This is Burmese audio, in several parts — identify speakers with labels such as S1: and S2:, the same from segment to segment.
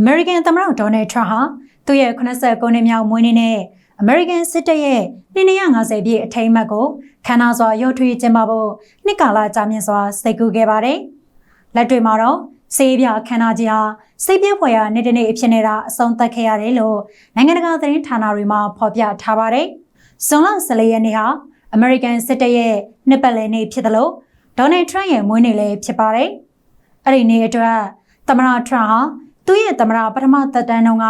S1: အမေရိကန်သမ္မတဒေါ်နယ်ထရန့်ဟာသူ့ရဲ့89နှစ်မြောက်မွေးနေ့နဲ့အမေရိကန်စစ်တပ်ရဲ့250ပြည့်အထိမ်းအမှတ်ကိုခမ်းနားစွာရုပ်ထွေးကျင်းပဖို့နှစ်ကာလကြာမြင့်စွာစိတ်ကူးခဲ့ပါတယ်။လက်တွေမှာတော့စေးပြခမ်းနားကြီးဟာစိတ်ပြဖွယ်ရာနေ့တစ်နေ့အဖြစ်နေတာအဆုံးသတ်ခဲ့ရတယ်လို့နိုင်ငံတကာသတင်းဌာနတွေမှာဖော်ပြထားပါတယ်။ဇွန်လ14ရက်နေ့ဟာအမေရိကန်စစ်တပ်ရဲ့နှစ်ပတ်လည်နေ့ဖြစ်တယ်လို့ဒေါ်နယ်ထရန့်ရဲ့မွေးနေ့လည်းဖြစ်ပါတယ်။အဲ့ဒီနေ့အတွက်သမ္မတထရန့်ဟာ သူ့ရဲ့သမ္မတပထမသက်တမ်းတုန်းက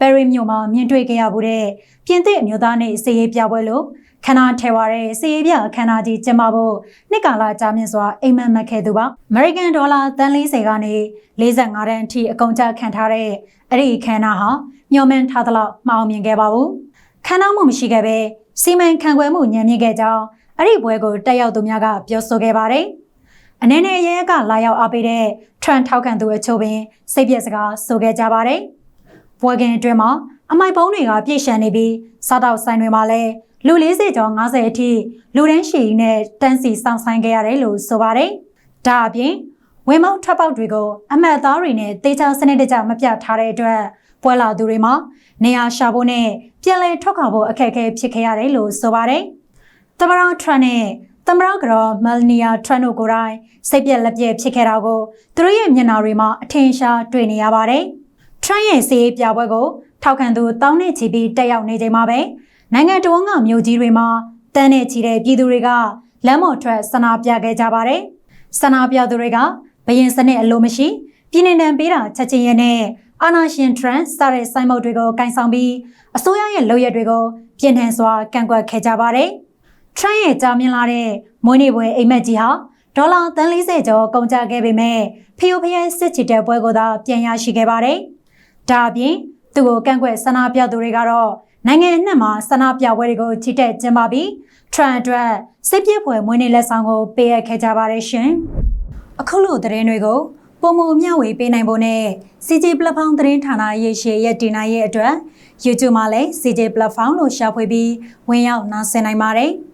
S1: ပဲရီမြို့မှာမြင်တွေ့ခဲ့ရမှုတဲ့ပြင်သစ်အမျိုးသားနေ့စီရေးပြပွဲလို့ခန္ဓာထဲဝါတဲ့စီရေးပြခန္ဓာကြီးကျင်းပဖို့နှစ်ကာလကြာမြင့်စွာအိမ်မက်မှတ်ခဲ့သူပါ။ American Dollar တန်40ကနေ45တန်းအထိအကုန်ကျခံထားတဲ့အဲ့ဒီခန္ဓာဟာမျှော်မှန်းထားသလောက်မအောင်မြင်ခဲ့ပါဘူး။ခန္ဓာမှုမရှိခဲ့ပဲစီမံခန့်ခွဲမှုညံ့မြင့်ခဲ့ကြောင်းအဲ့ဒီပွဲကိုတက်ရောက်သူများကပြောဆိုခဲ့ပါတယ်။ အနေနဲ့ရဲကလာရောက်အားပေးတဲ့ထရန်ထောက်ခံသူအချို့ပင်စိတ်ပြက်စကားဆိုခဲ့ကြပါတယ်။ပွဲကင်အတွင်းမှာအမိုက်ပုံးတွေကပြည့်ရှံနေပြီးစားတောက်ဆိုင်တွေမှာလည်းလူ40ကျော်50အထိလူတန်းရှည်နဲ့တန်းစီစောင့်ဆိုင်ခဲ့ရတယ်လို့ဆိုပါတယ်။ဒါအပြင်ဝင်းမောက်ထပ်ပေါက်တွေကိုအမတ်သားတွေနဲ့တေချာစနစ်တကျမပြတ်ထားတဲ့အတွက်ပွဲလာသူတွေမှာနေရာရှာဖို့နဲ့ပြန်လည်ထွက်ခွာဖို့အခက်အခဲဖြစ်ခဲ့ရတယ်လို့ဆိုပါတယ်။သမ္မတထရန့်နဲ့ သမ္မတကတော်မယ်နီယာထရန့်တို့ကိုယ်တိုင်စိတ်ပြက်လက်ပြက်ဖြစ်ခဲ့တာကိုသူတို့ရဲ့မျက်နှာတွေမှာအထင်ရှားတွေ့နေရပါတယ်။ထရန့်ရဲ့စီးရေးပြပွဲကိုထောက်ခံသူတောင်းနဲ့ချီပြီးတက်ရောက်နေချိန်မှာပဲနိုင်ငံတော်ကမြို့ကြီးတွေမှာတန်းနဲ့ချီတဲ့ပြည်သူတွေကလမ်းပေါ်ထွက်ဆန္ဒပြခဲ့ကြပါတယ်။ဆန္ဒပြသူတွေကဘရင်စနစ်အလိုမရှိပြည်내တံပေးတာချက်ချင်းရဲ့နဲ့အာနာရှင်ထရန့်စတဲ့စိုင်းမုတ်တွေကိုကင်ဆောင်ပြီးအစိုးရရဲ့လုပ်ရက်တွေကိုပြင်ထန်စွာကန့်ကွက်ခဲ့ကြပါတယ်။ ထရန့်ရဲ့ကြာမြင့်လာတဲ့မွေးနေ့ပွဲအိမ်မက်ကြီးဟာဒေါ်လာ340ကျော်ကုန်ကျခဲ့ပေမဲ့ဖီယိုဖယဲစစ်ချီတဲ့ပွဲကိုသာပြန်ရရှိခဲ့ပါတယ်။ဒါအပြင်သူ့ကိုကန့်ကွက်ဆန္ဒပြသူတွေကတော့နိုင်ငံအနှံ့မှာဆန္ဒပြပွဲတွေကိုချီတက်ကျင်းပပြီးထရန်အတွက်စစ်ပြစ်ဖွယ်မွေးနေ့လက်ဆောင်ကိုပေးအပ်ခဲ့ကြပါတယ်ရှင်။အခုလိုသတင်းတွေကိုပုံမမျှဝေပေးနိုင်ဖို့နဲ့ CJ Platform သတင်းဌာနရဲ့ရှေ့ရဲ့တင်နိုင်ရဲ့အတွက် YouTube မှာလည်း CJ Platform လို့ရှာဖွေပြီးဝင်ရောက်နားဆင်နိုင်ပါတယ်။